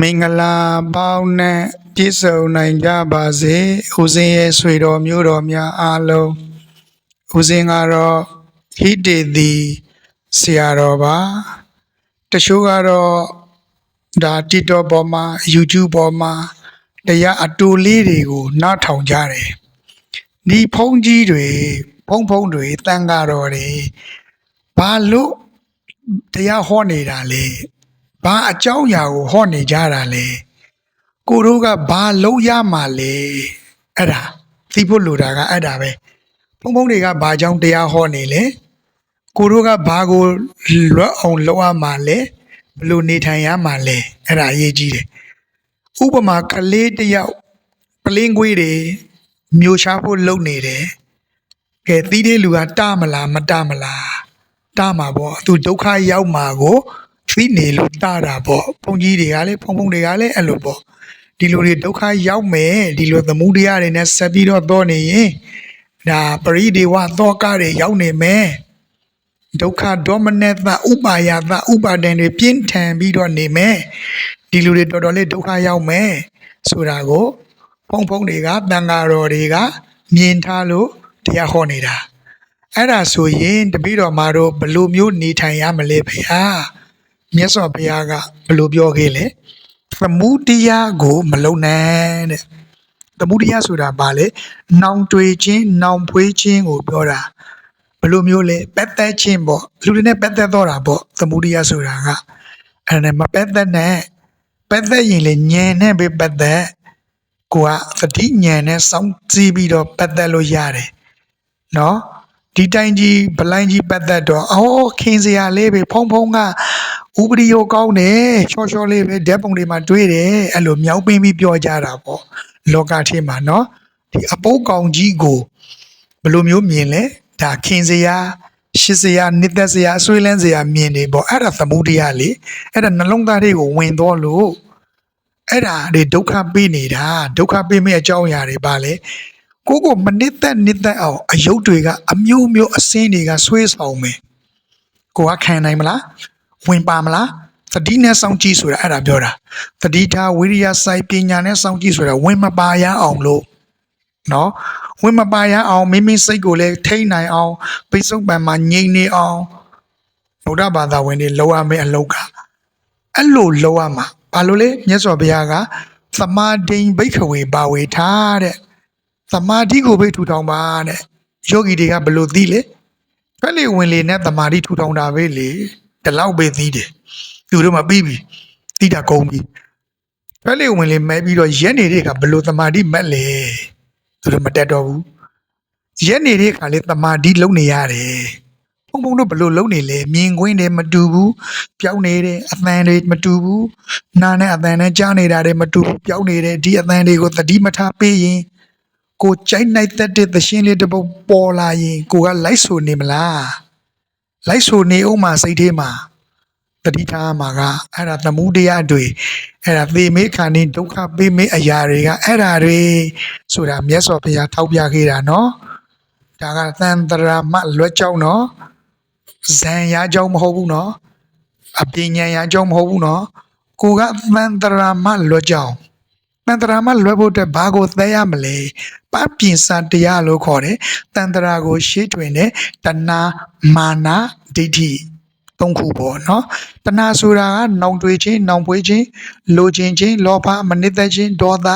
မင်္ဂလာပေါင်းနဲ့ပြည့်စုံနိုင်ကြပါစေဦးဇင်းရဲ့ဆွေတော်မျိုးတော်များအားလုံးဦးဇင်းကတော့ဟိတေတီဆရာတော်ပါတချို့ကတော့ဒါ TikTok ပေါ်မှာ YouTube ပေါ်မှာတရားအတူလေးတွေကိုနားထောင်ကြတယ်ဒီဖုန်းကြီးတွေဖုန်းဖုန်းတွေတန်ကြတော်တွေဘာလို့တရားဟောနေတာလဲ ဘာအကြောင်းအရာကိုဟောနေကြတာလဲကိုတို့ကဘာလုံးရမှာလဲအဲ့ဒါသိဖို့လိုတာကအဲ့ဒါပဲဘုံဘုံတွေကဘာကြောင့်တရားဟောနေလဲကိုတို့ကဘာကိုလွတ်အောင်လုပ်ရမှာလဲဘယ်လိုနေထိုင်ရမှာလဲအဲ့ဒါအရေးကြီးတယ်ဥပမာကလေးတစ်ယောက်ပလင်းကွေးတွေမျိုးချဖို့လုပ်နေတယ်ကဲသီးတဲ့လူကတမလားမတမလားတမှာပေါ့သူဒုက္ခရောက်မှာကို သိနေလို့တတာပေါ့ဘုန်းကြီးတွေကလည်းဘုံဘုံတွေကလည်းအဲ့လိုပေါ့ဒီလိုတွေဒုက္ခရောက်မယ်ဒီလိုသမှုတရားတွေနဲ့ဆက်ပြီးတော့တော့နေရင်ဒါပရိဒေဝသောကတွေရောက်နေမယ်ဒုက္ခဒေါမနတဥပါယသဥပါဒံတွေပြင်းထန်ပြီးတော့နေမယ်ဒီလူတွေတော်တော်လေးဒုက္ခရောက်မယ်ဆိုတာကိုဘုံဘုံတွေကတန်ဃာတော်တွေကမြင်ထားလို့တရားဟောနေတာအဲ့ဒါဆိုရင်တပည့်တော်မာတို့ဘယ်လိုမျိုးနေထိုင်ရမလဲဖေဟာ မြတ်စွာဘုရားကဘယ်လိုပြောခဲ့လဲသမုဒိယကိုမလုံနဲ့တဲ့သမုဒိယဆိုတာဘာလဲနောင်တွေချင်းနောင်ဖွေးချင်းကိုပြောတာဘယ်လိုမျိုးလဲပက်သက်ချင်းပေါ့လူတွေနဲ့ပက်သက်တော့တာပေါ့သမုဒိယဆိုတာကအဲ့ဒါနဲ့မပက်သက်နဲ့ပက်သက်ရင်လေညံနဲ့ပဲပက်သက်ကိုကသတိညံနဲ့စောင့်ကြည့်ပြီးတော့ပက်သက်လို့ရတယ်နော်ဒီတိုင်းကြီးဗလိုင်းကြီးပတ်သက်တော့အော်ခင်စရာလေးပဲဖုံဖုံက ဥပရိယောကောင်းတယ်ချောချောလေးပဲဓာတ်ပုံတွေမှာတွေးတယ်အဲ့လိုမြောက်ပင်းပြီးပြောကြတာပေါ့လောကထဲမှာနော်ဒီအပုတ်ကောင်ကြီးကိုဘယ်လိုမျိုးမြင်လဲဒါခင်စရာရှစ်စရာနှစ်သက်စရာအဆွေးလန်းစရာမြင်နေပေါ့အဲ့ဒါသမုဒိယလေအဲ့ဒါနှလုံးသားတွေကိုဝင်တော့လို့အဲ့ဒါတွေဒုက္ခပေးနေတာဒုက္ခပေးမဲ့အကြောင်းအရာတွေပါလေကိုကိုမနစ်သက်နစ်သက်အောင်အယုတ်တွေကအမျိုးမျိုးအစင်းတွေကဆွေးဆောင်မယ်ကိုကခံနိုင်မလား ဝင်ပါမလားသတိနဲ့စောင့်ကြည့်ဆိုတာအဲ့ဒါပြောတာသတိထားဝိရိယစိုက်ပညာနဲ့စောင့်ကြည့်ဆိုတာဝင်မပါရအောင်လို့နော်ဝင်မပါရအောင်မိမိစိတ်ကိုလည်းထိန်းနိုင်အောင်ပိစုံပံမှာငြိမ်နေအောင်ဗုဒ္ဓဘာသာဝင်တွေလောရမယ့်အလောက်ကအဲ့လိုလောရမှာဘာလို့လဲမြတ်စွာဘုရားကသမာဓိဘိခဝေပါဝေထားတဲ့သမာဓိကိုပဲထူထောင်ပါတဲ့ယောဂီတွေကဘယ်လို့သိလဲဖက်လေဝင်လေနဲ့သမာဓိထူထောင်တာပဲလေ ဒီလောက်ပဲသိတယ်သူတို့မှပြီးပြီသိတာကုန်ပြီဖက်လေဝင်လေမဲပြီးတော့ရက်နေတဲ့ကဘယ်လို့သမာဓိမက်လဲသူတို့မတက်တော့ဘူးရက်နေတဲ့ကလေသမာဓိလုံနေရတယ်ဘုံဘုံတို့ဘယ်လို့လုံနေလဲမြင်ကွင်းတွေမတူဘူးပြောင်းနေတယ်အသံတွေမတူဘူးနားနဲ့အသံနဲ့ကြားနေတာတွေမတူဘူးပြောင်းနေတယ်ဒီအသံတွေကိုသတိမထားပေးရင်ကိုကြိုက်နိုင်တဲ့သရှင်လေးတစ်ပုတ်ပေါ်လာရင်ကိုကလိုက်ဆိုနေမလား လိုက်ဆိုနေအောင်မစိတ်ထဲမှာတတိထားမှာကအဲ့ဒါသမှုတရားတွေအဲ့ဒါသေမေခန္ဒီဒုက္ခပေးမေအရာတွေကအဲ့ဒါတွေဆိုတာမြတ်စွာဘုရားထောက်ပြခဲ့တာနော်ဒါကသံတရာမလွတ်ကြောင်းနော်ဇံရကြောင်းမဟုတ်ဘူးနော်အပညာရကြောင်းမဟုတ်ဘူးနော်ကိုကသံတရာမလွတ်ကြောင်း တန်တရာမလွယ်ဖို့အတွက်ဘာကိုသဲရမလဲပပြင်စာတရားလို့ခေါ်တယ်တန်တရာကိုရှေးတွင်တဲ့တဏမာနာဒိဋ္ဌိသုံးခုပေါ့နော်တဏဆိုတာကနောင်တွေးခြင်းနောင်ပွေးခြင်းလိုချင်ခြင်းလောဘမနစ်သက်ခြင်းဒေါသ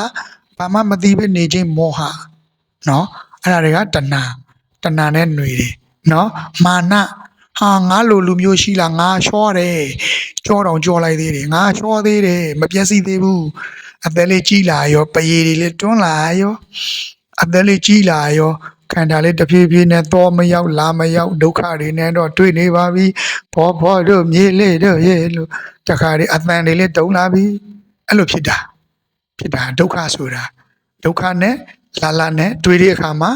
ဘာမှမသိဘဲနေခြင်းမောဟနော်အဲ့ဒါတွေကတဏတဏနဲ့ຫນွေတယ်နော်မာနဟာငါလိုလူမျိုးရှိလားငါချောတယ်ကြောတောင်ကြောလိုက်သေးတယ်ငါချောသေးတယ်မပြည့်စည်သေးဘူး အသက်လေးကြီးလာရောပရည်တွေလေးတွန်းလာရောအသက်လေးကြီးလာရောခန္ဓာလေးတစ်ဖြည်းဖြည်းနဲ့တော့မရောက်လာမရောက်ဒုက္ခတွေနဲ့တော့တွေ့နေပါပြီဘောဘောတို့မြေလေးတို့ရဲ့လို့တခါတွေအသံတွေလေးတုံလာပြီအဲ့လိုဖြစ်တာဖြစ်တာဒုက္ခဆိုတာဒုက္ခနဲ့လာလာနဲ့တွေ့တဲ့အခါမှာ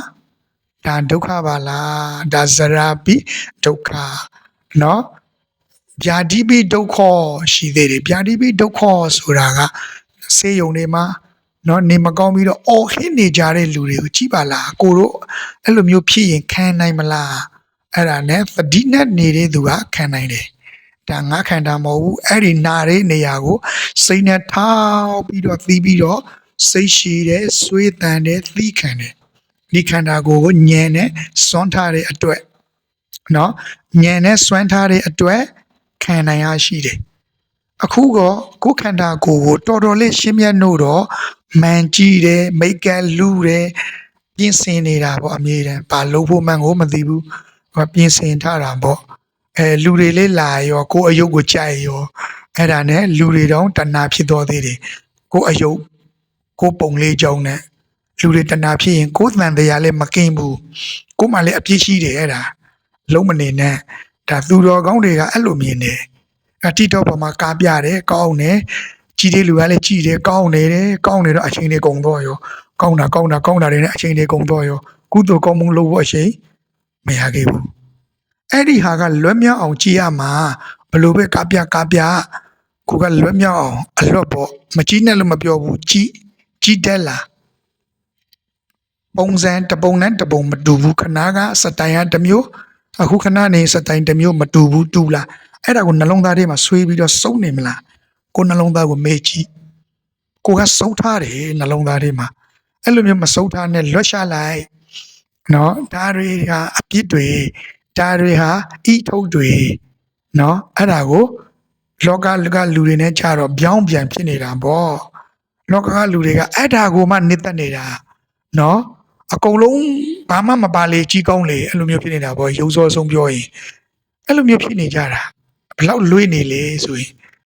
ဒါဒုက္ခပါလားဒါဇရာပိဒုက္ခเนาะ ဗျာတိပိဒုက္ခရှိသေးတယ်ဗျာတိပိဒုက္ခဆိုတာက ဆေးရုံတွေမှာနော်နေမကောင်းပြီးတော့အော်ဟစ်နေကြတဲ့လူတွေကိုကြည့်ပါလားကိုတို့အဲ့လိုမျိုးဖြစ်ရင်ခံနိုင်မလားအဲ့ဒါနဲ့သတိနဲ့နေတဲ့သူကခံနိုင်တယ်ဒါငါခံတာမဟုတ်ဘူးအဲ့ဒီနာတဲ့နေရာကိုစိတ်နဲ့ထောက်ပြီးတော့သီးပြီးတော့စိတ်ရှည်တဲ့ဆွေးတန်တဲ့သီးခံတယ်ဒီခန္ဓာကိုယ်ကိုညံနဲ့စွန့်ထားတဲ့အတွက်နော်ညံနဲ့စွန့်ထားတဲ့အတွက်ခံနိုင်ရရှိတယ် အခုကကိုယ်ခန္ဓာကိုယ်ကိုတော်တော်လေးရှင်းမြတ်လို့တော့မှန်ကြည့်တယ်မိတ်ကန်လူတယ်ပြင်ဆင်နေတာပေါ့အမြဲတမ်းဘာလို့ဖို့မှန်ကိုမသိဘူးဟောပြင်ဆင်ထားတာပေါ့အဲလူတွေလေးလာရောကိုယ်အယုတ်ကိုကြိုက်ရောအဲ့ဒါနဲ့လူတွေတောင်တဏှာဖြစ်တော်သေးတယ်ကိုယ်အယုတ်ကိုယ်ပုံလေးကြောင်းနဲ့လူတွေတဏှာဖြစ်ရင်ကိုယ်တန်တရားလည်းမကင်းဘူးကိုယ်မှလည်းအပြစ်ရှိတယ်အဲ့ဒါလုံးမနေနဲ့ဒါသူတော်ကောင်းတွေကအဲ့လိုမြင်တယ် အတိတော့ပေါ်မှာကားပြတယ်ကောင်းတယ်ကြည်တဲ့လူကလည်းကြည်တယ်ကောင်းနေတယ်ကောင်းနေတော့အချိန်တွေကုန်တော့ရောကောင်းတာကောင်းတာကောင်းတာတွေနဲ့အချိန်တွေကုန်တော့ရောကုသိုလ်ကောင်းမှုလုပ်ဖို့အချိန်မရခဲ့ဘူးအဲ့ဒီဟာကလွတ်မြောက်အောင်ကြည်ရမှာဘလို့ပဲကပြကပြကိုကလွတ်မြောက်အောင်အလွတ်ပေါ့မကြည့်နဲ့လို့မပြောဘူးကြည်ကြည်တက်လာပုံစံတစ်ပုံနဲ့တစ်ပုံမတူဘူးခဏကစတိုင်ကတစ်မျိုးအခုခဏနေစတိုင်တစ်မျိုးမတူဘူးတူလား အဲ့ဒါကိုနှလုံးသားထဲမှာဆွေးပြီးတော့စုံနေမလားကိုနှလုံးသားကိုမေ့ကြည့်ကိုကစုံထားတယ်နှလုံးသားထဲမှာအဲ့လိုမျိုးမစုံထားနဲ့လွတ်ရှာလိုက်နော်ဒါတွေကအပြစ်တွေဒါတွေဟာဤထုတ်တွေနော်အဲ့ဒါကိုလောကကလူတွေနဲ့ကြတော့ပြောင်းပြန်ဖြစ်နေတာပေါ့လောကကလူတွေကအဲ့ဒါကိုမှနှစ်သက်နေတာနော်အကုန်လုံးဘာမှမပါလေကြီးကောင်းလေအဲ့လိုမျိုးဖြစ်နေတာပေါ့ရုပ်စောဆုံးပြောရင်အဲ့လိုမျိုးဖြစ်နေကြတာ ဘယ်လောက်လွေးနေလေဆိုရင်